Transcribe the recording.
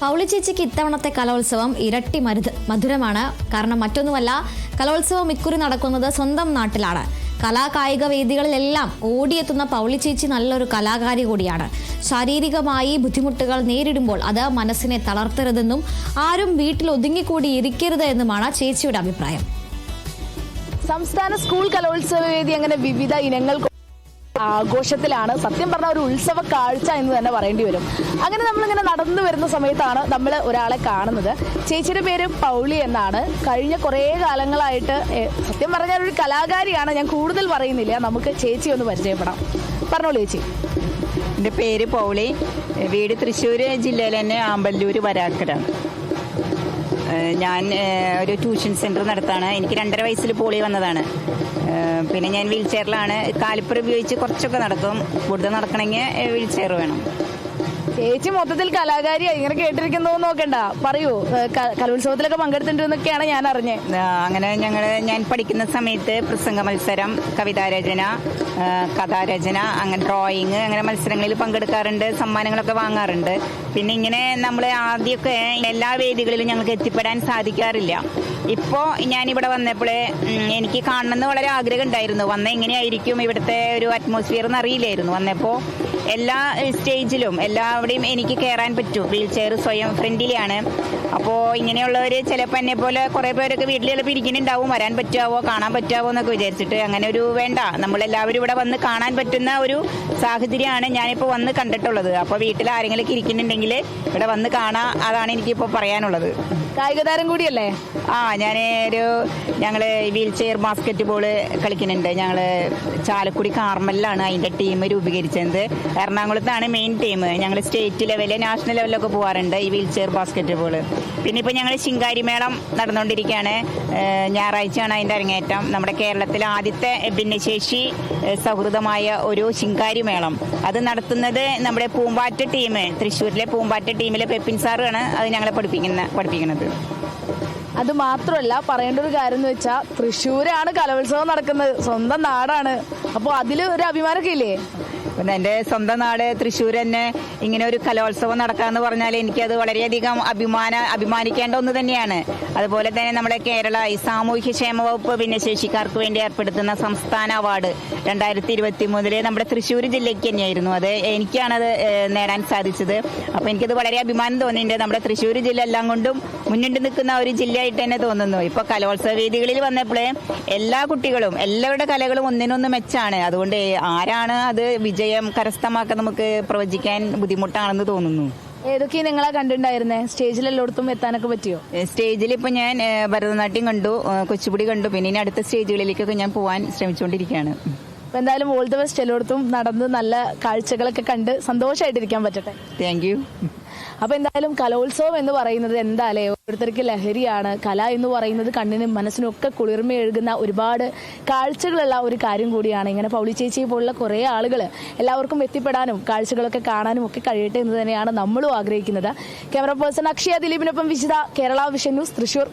പൗളി ചേച്ചിക്ക് ഇത്തവണത്തെ കലോത്സവം ഇരട്ടി മരുത് മധുരമാണ്. കാരണം മറ്റൊന്നുമല്ല കലോത്സവം ഇക്കുറി നടക്കുന്നത് സ്വന്തം നാട്ടിലാണ്. കലാകായിക വേദികളിലെല്ലാം ഓടിയെത്തുന്ന പൗളി ചേച്ചി നല്ലൊരു കലാകാരി കൂടിയാണ്. ശാരീരികമായി ബുദ്ധിമുട്ടുകൾ നേരിടുമ്പോൾ അത് മനസ്സിനെ തളർത്തരുതെന്നും ആരും വീട്ടിൽ ഒതുങ്ങിക്കൂടി ഇരിക്കരുത് എന്നുമാണ് ചേച്ചിയുടെ അഭിപ്രായം. സംസ്ഥാന സ്കൂൾ കലോത്സവ വേദി അങ്ങനെ വിവിധ ഇനങ്ങൾ ആഘോഷത്തിലാണ്. സത്യം പറഞ്ഞ ഒരു ഉത്സവ കാഴ്ച എന്ന് തന്നെ പറയേണ്ടി വരും. അങ്ങനെ നമ്മളിങ്ങനെ നടന്നു വരുന്ന സമയത്താണ് നമ്മൾ ഒരാളെ കാണുന്നത്. ചേച്ചിയുടെ പേര് പൗളി എന്നാണ്. കഴിഞ്ഞ കുറേ കാലങ്ങളായിട്ട് സത്യം പറഞ്ഞാൽ ഒരു കലാകാരിയാണ്. ഞാൻ കൂടുതൽ പറയുന്നില്ല. നമുക്ക് ചേച്ചി ഒന്ന് പരിചയപ്പെടാം. പറഞ്ഞോളൂ ചേച്ചി. എന്റെ പേര് പൗളി. വീട് തൃശ്ശൂർ ജില്ലയിൽ തന്നെ ആമ്പല്ലൂർ വരാക്കരാണ് ഞാൻ ഒരു ട്യൂഷൻ സെന്റർ നടത്താണ്. എനിക്ക് രണ്ടര വയസ്സിൽ പോളി വന്നതാണ്. പിന്നെ ഞാൻ വീൽ ചെയറിലാണ്. കാലിപ്പർ ഉപയോഗിച്ച് കുറച്ചൊക്കെ നടക്കും കൂടുതൽ നടക്കണമെങ്കിൽ വീൽ ചെയർ വേണം. ചേച്ചി മൊത്തത്തിൽ കലാകാരിയായി. ഇങ്ങനെ കേട്ടിരിക്കുന്നു നോക്കണ്ട. പറയൂ. കലോത്സവത്തിലൊക്കെ പങ്കെടുത്തിട്ടുണ്ടെന്നൊക്കെയാണ് ഞാൻ അറിഞ്ഞത് അങ്ങനെ ഞങ്ങൾ ഞാൻ പഠിക്കുന്ന സമയത്ത് പ്രസംഗ മത്സരം കവിതാരചന കഥാരചന അങ്ങനെ ഡ്രോയിങ് അങ്ങനെ മത്സരങ്ങളിൽ പങ്കെടുക്കാറുണ്ട് സമ്മാനങ്ങളൊക്കെ വാങ്ങാറുണ്ട്. പിന്നെ ഇങ്ങനെ നമ്മൾ ആദ്യമൊക്കെ എല്ലാ വേദികളിലും ഞങ്ങൾക്ക് എത്തിപ്പെടാൻ സാധിക്കാറില്ല. ഇപ്പോൾ ഞാനിവിടെ വന്നപ്പോഴേ എനിക്ക് കാണണമെന്ന് വളരെ ആഗ്രഹം ഉണ്ടായിരുന്നു വന്ന എങ്ങനെയായിരിക്കും ഇവിടുത്തെ ഒരു അറ്റ്മോസ്ഫിയർ എന്ന് അറിയില്ലായിരുന്നു. വന്നപ്പോൾ എല്ലാ സ്റ്റേജിലും എല്ലാവിടെയും എനിക്ക് കയറാൻ പറ്റും. വീൽ ചെയർ സ്വയം ഫ്രണ്ടിലാണ് അപ്പോൾ ഇങ്ങനെയുള്ളവർ ചിലപ്പോൾ എന്നെ പോലെ കുറേ പേരൊക്കെ വീട്ടിൽ ചിലപ്പോൾ ഇരിക്കുന്നുണ്ടാവും. വരാൻ പറ്റാവോ കാണാൻ പറ്റാവോ എന്നൊക്കെ വിചാരിച്ചിട്ട് അങ്ങനെ ഒരു വേണ്ട. നമ്മളെല്ലാവരും ഇവിടെ വന്ന് കാണാൻ പറ്റുന്ന ഒരു സാഹചര്യമാണ് ഞാനിപ്പോൾ വന്ന് കണ്ടിട്ടുള്ളത്. അപ്പോൾ വീട്ടിൽ ആരെങ്കിലും ഇരിക്കുന്നുണ്ടെങ്കിൽ ഇവിടെ വന്ന് കാണാം അതാണ് എനിക്കിപ്പോൾ പറയാനുള്ളത്. കായിക താരം കൂടിയല്ലേ? ആ ഞാൻ ഒരു ഞങ്ങൾ വീൽ ചെയർ ബാസ്ക്കറ്റ് ബോൾ കളിക്കുന്നുണ്ട്. ഞങ്ങൾ ചാലക്കുടി കാർമലിലാണ് അതിന്റെ ടീം രൂപീകരിച്ചത്. എറണാകുളത്താണ് മെയിൻ ടീം ഞങ്ങൾ സ്റ്റേറ്റ് ലെവൽ നാഷണൽ ലെവലിലൊക്കെ പോകാറുണ്ട് ഈ വീൽ ചെയർ ബാസ്ക്കറ്റ് ബോൾ പിന്നെ ഇപ്പോൾ ഞങ്ങൾ ശിങ്കാരിമേളം നടന്നുകൊണ്ടിരിക്കുകയാണ് ഞായറാഴ്ചയാണ് അതിന്റെ അരങ്ങേറ്റം. നമ്മുടെ കേരളത്തിലെ ആദ്യത്തെ ഭിന്നശേഷി സൗഹൃദമായ ഒരു ശിങ്കാരി മേളം. അത് നടത്തുന്നത് നമ്മുടെ പൂമ്പാറ്റ ടീം തൃശ്ശൂരിലെ പൂമ്പാറ്റ ടീമിലെ പെപ്പിൻ സാറാണ് അത് ഞങ്ങളെ പഠിപ്പിക്കുന്ന പഠിപ്പിക്കുന്നത്. അത് മാത്രമല്ല പറയേണ്ട ഒരു കാര്യം എന്ന് വെച്ചാൽ തൃശ്ശൂരാണ് കലോത്സവം നടക്കുന്നത്. സ്വന്തം നാടാണ്. അപ്പോൾ അതിൽ ഒരു അഭിമാനമൊക്കെ ഇല്ലേ? പിന്നെ എന്റെ സ്വന്തം നാട് തൃശ്ശൂർ തന്നെ ഇങ്ങനെ ഒരു കലോത്സവം നടക്കാന്ന് പറഞ്ഞാൽ എനിക്കത് വളരെയധികം അഭിമാന അഭിമാനിക്കേണ്ട ഒന്ന് തന്നെയാണ്. അതുപോലെ തന്നെ നമ്മുടെ കേരള ഈ സാമൂഹ്യ ക്ഷേമ വകുപ്പ് ഭിന്നശേഷിക്കാർക്ക് വേണ്ടി ഏർപ്പെടുത്തുന്ന സംസ്ഥാന അവാർഡ് രണ്ടായിരത്തി ഇരുപത്തി മൂന്നിൽ നമ്മുടെ തൃശ്ശൂർ ജില്ലയ്ക്ക് തന്നെയായിരുന്നു. അത് എനിക്കാണത് നേടാൻ സാധിച്ചത്. അപ്പോൾ എനിക്കത് വളരെ അഭിമാനം തോന്നിയിട്ടുണ്ട് നമ്മുടെ തൃശ്ശൂർ ജില്ല എല്ലാം കൊണ്ടും മുന്നിട്ട് നിൽക്കുന്ന ഒരു ജില്ലയായിട്ട് തന്നെ തോന്നുന്നു. ഇപ്പോൾ കലോത്സവ വേദികളിൽ വന്നപ്പോഴേ എല്ലാ കുട്ടികളും എല്ലാവരുടെ കലകളും ഒന്നിനൊന്ന് മെച്ചാണ്. അതുകൊണ്ട് ആരാണ് അത് വിജയം കരസ്ഥമാക്കാൻ നമുക്ക് പ്രവചിക്കാൻ ബുദ്ധിമുട്ടാണെന്ന് തോന്നുന്നു. ഏതൊക്കെ നിങ്ങളെ കണ്ടിട്ടുണ്ടായിരുന്നേ? സ്റ്റേജിൽ എല്ലായിടത്തും എത്താനൊക്കെ പറ്റിയോ? സ്റ്റേജിൽ ഇപ്പൊ ഞാൻ ഭരതനാട്യം കണ്ടു കൊച്ചുപുടി കണ്ടു. പിന്നെ ഇനി അടുത്ത സ്റ്റേജുകളിലേക്കൊക്കെ ഞാൻ പോവാൻ ശ്രമിച്ചുകൊണ്ടിരിക്കുകയാണ്. എന്തായാലും ഓൾ ദ ബെസ്റ്റ് എല്ലായിടത്തും നടന്ന് നല്ല കാഴ്ചകളൊക്കെ കണ്ട് സന്തോഷമായിട്ടിരിക്കാൻ പറ്റട്ടെ. താങ്ക് യു അപ്പൊ എന്തായാലും കലോത്സവം എന്ന് പറയുന്നത് എന്തായാലേ ഓരോരുത്തർക്ക് ലഹരിയാണ്. കല എന്ന് പറയുന്നത് കണ്ണിനും മനസ്സിനും ഒക്കെ കുളിർമ എഴുകുന്ന ഒരുപാട് കാഴ്ചകളുള്ള ഒരു കാര്യം കൂടിയാണ്. ഇങ്ങനെ പൗളി ചേച്ചി പോലുള്ള കുറേ ആളുകൾ എല്ലാവർക്കും എത്തിപ്പെടാനും കാഴ്ചകളൊക്കെ കാണാനും ഒക്കെ കഴിയട്ടെ എന്ന് തന്നെയാണ് നമ്മളും ആഗ്രഹിക്കുന്നത്. ക്യാമറ പേഴ്സൺ അക്ഷയ ദിലീപിനൊപ്പം വിജിത കേരള വിഷൻ ന്യൂസ് തൃശൂർ.